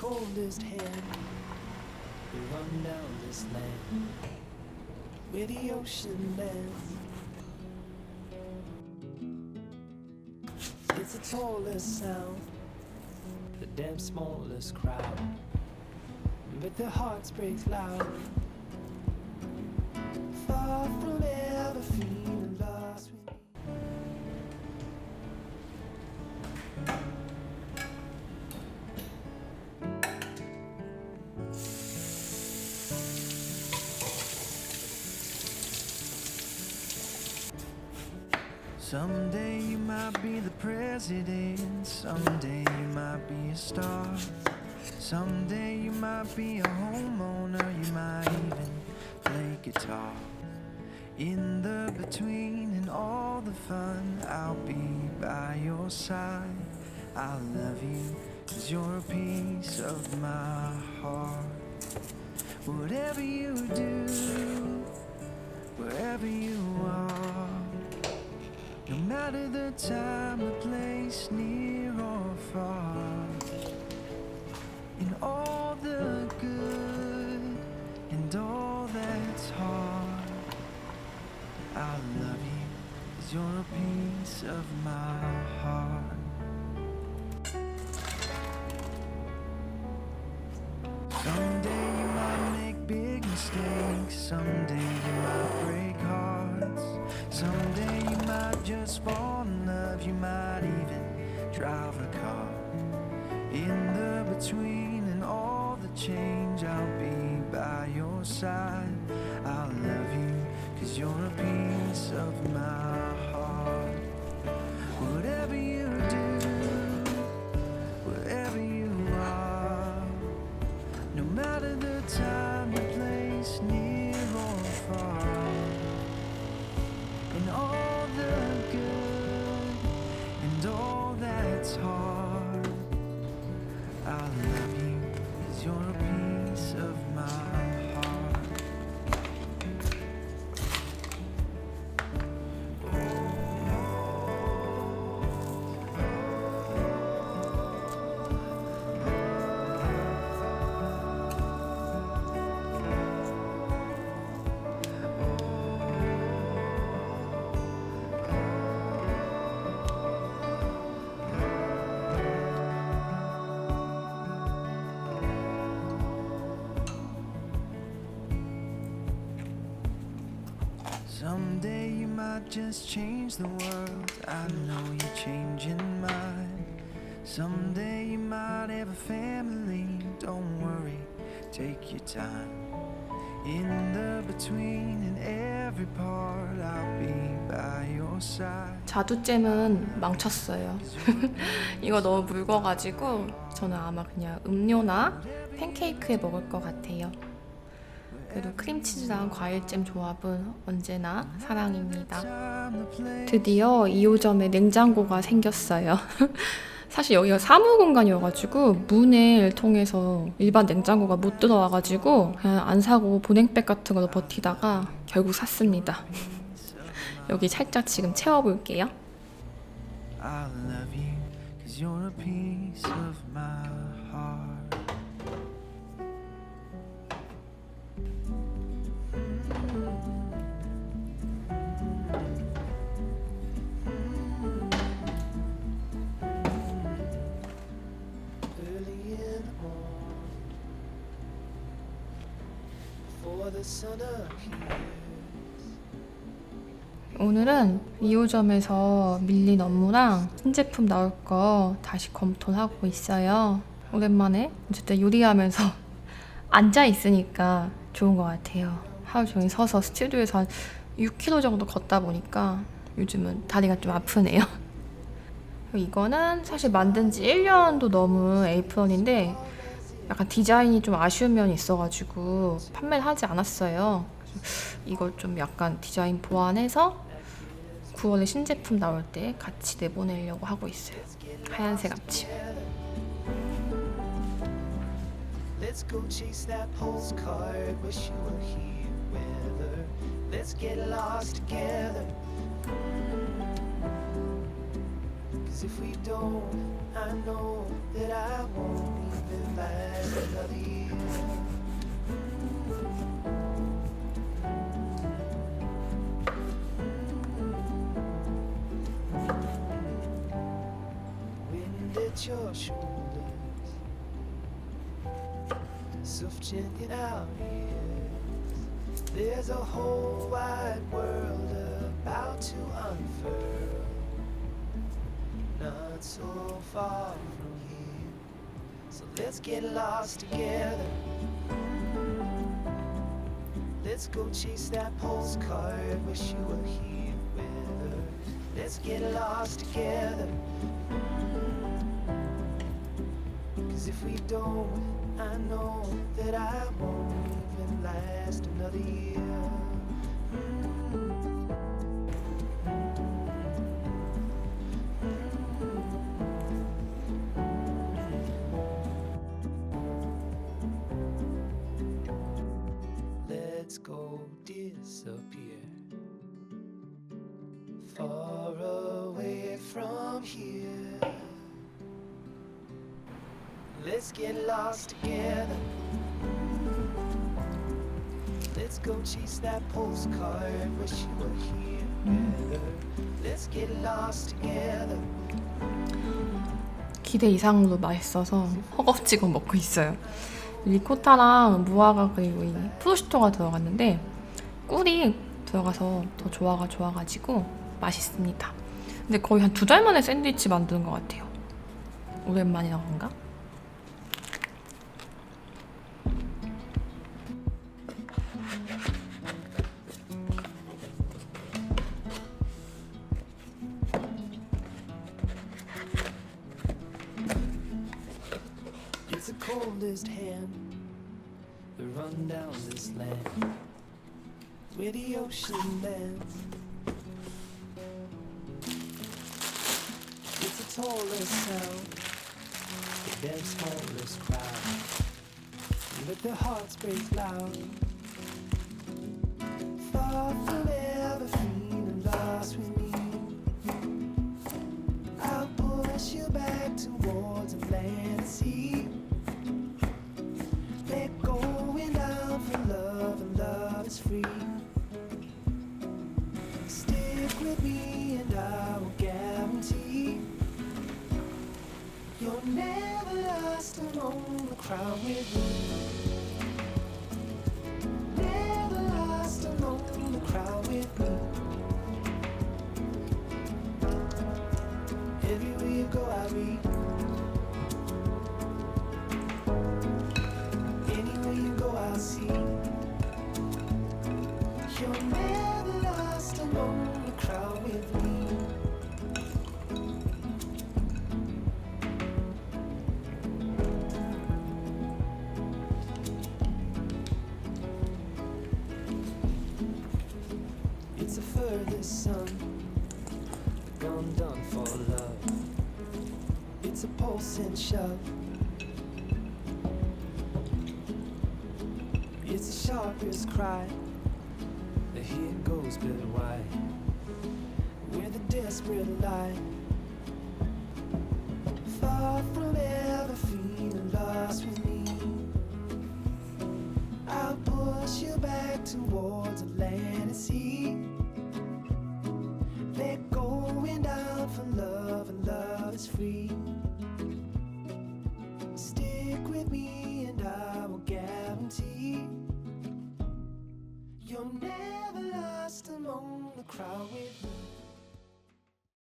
coldest hand. We run down this land where the ocean lands. It's the tallest sound, the damn smallest crowd. But their hearts break loud. Far from ever feeling Someday you might be the president. Someday you might be a star. Someday you might be a homeowner. You might even play guitar. In the between and all the fun, I'll be by your side. I love you, cause you're a piece of my heart. Whatever you do, you're a piece of my heart. Someday you might make big mistakes. Someday you might break hearts. Someday you might just fall cause Someday you might just change the world. I know you're changing mine. Someday you might have a family. Don't worry, take your time. In the between and every part, I'll be by your side. 자두잼은 망쳤어요. 이거 너무 묽어가지고 저는 아마 그냥 음료나 팬케이크에 먹을 것 같아요. 그래도 크림치즈 랑 과일잼 조합은 언제나 사랑입니다. Time to play. 드디어 2호점에 냉장고가 생겼어요. 사실 여기가 사무 공간이어가지고 문을 통해서 일반 냉장고가 못 들어와가지고 그냥 안 사고 보냉백 같은 걸로 버티다가 결국 샀습니다. 여기 살짝 지금 채워볼게요. I love you, cause you're a piece of my heart. 오늘은 2호점에서 밀린 업무랑 신제품 나올 거 다시 검토하고 있어요. 오랜만에 어쨌든 요리하면서 앉아 있으니까 좋은 것 같아요. 하루 종일 서서 스튜디오에서 한 6km 정도 걷다 보니까 요즘은 다리가 좀 아프네요. 이거는 사실 만든 지 1년도 넘은 에이프런인데 약간 디자인이 좀 아쉬운 면이 있어가지고 판매를 하지 않았어요. 이걸 좀 약간 디자인 보완해서 9월에 신제품 나올 때 같이 내보내려고 하고 있어요. 하얀색 앞치. Cause if we don't, I know that I won't your shoulders, soft chanting out ears. There's a whole wide world about to unfurl, not so far from here. So let's get lost together. Let's go chase that postcard. Wish you were here with her. Let's get lost together. Cause if we don't, I know that I won't even last another year. Hmm. Let's go disappear far away from here. Let's get lost together. Let's go chase that postcard. Wish you were here her. Let's get lost together. 기대 이상으로 맛있어서 허겁지겁 먹고 있어요. 리코타랑 무화과 그리고 이 프로슈토가 들어갔는데 꿀이 들어가서 더 조화가 좋아가지고 맛있습니다. 근데 거의 한 두 달 만에 샌드위치 만드는 것 같아요. 오랜만이라 그런가? Coldest hand that run down this land where the ocean lands. It's the tallest sound, the damn smallest crowd, but their hearts break loud. Far from ever never lost among the crowd with me. Never lost among the crowd with me. Everywhere you go, I'll be. Furthest sun gone done for love. It's a pulse and shove. It's the sharpest cry. The here goes, but why? Where the desperate lie. for love.